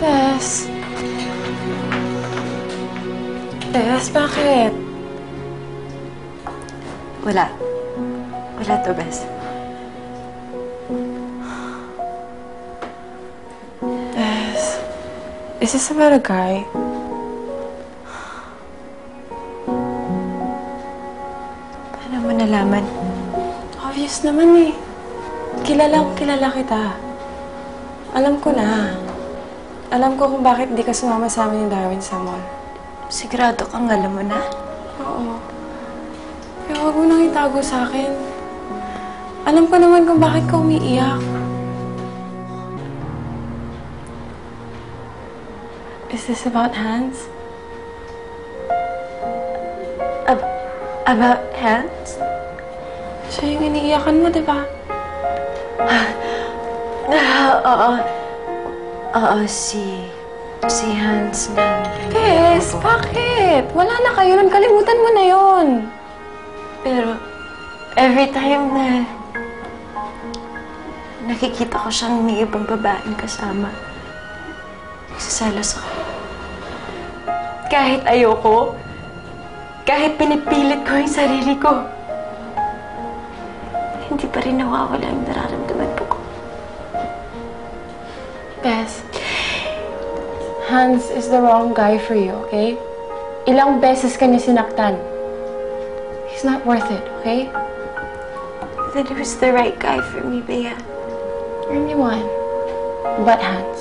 Tess. Tess, bakit? Wala. Wala to, Bes. Tess, is this about a guy? Paano mo nalaman? Obvious naman eh. Kilalang kilala kita. Alam ko na. Alam ko kung bakit di ka sumama sa amin ni Darwin sa mall. Sigurado kang alam mo na? Oo. Kaya huwag mo nang itago sa akin. Alam ko naman kung bakit ka umiiyak. Is this about Hans? Ab- about hands? Siya yung iniiyakan mo, di ba? Ah, oo. Oo, si... Si Hans na... Yes, bakit? Wala na kayo nun. Kalimutan mo na yon. Pero, every time na... Nakikita ko siyang may ibang babaeng kasama. Nagsaselos ako. Kahit ayoko, kahit pinipilit ko yung sarili ko, hindi pa rin nawawala yung nararamdaman po ko. Bes, Hans is the wrong guy for you, okay? Ilang beses ka niya sinaktan. He's not worth it, okay? Then was the right guy for me, Bea. Anyone. But Hans.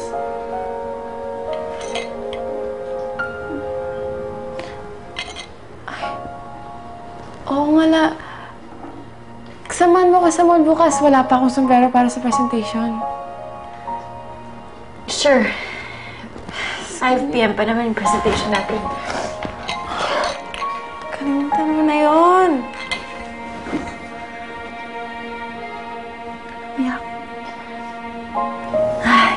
Ay. Oo nga na. Samahan mo ka sa mall bukas. Wala pa akong sombrero para sa presentation. Sure. 5 p.m. pa naman yung presentation natin. Kalimutan mo na yon. Umiyak. Ay.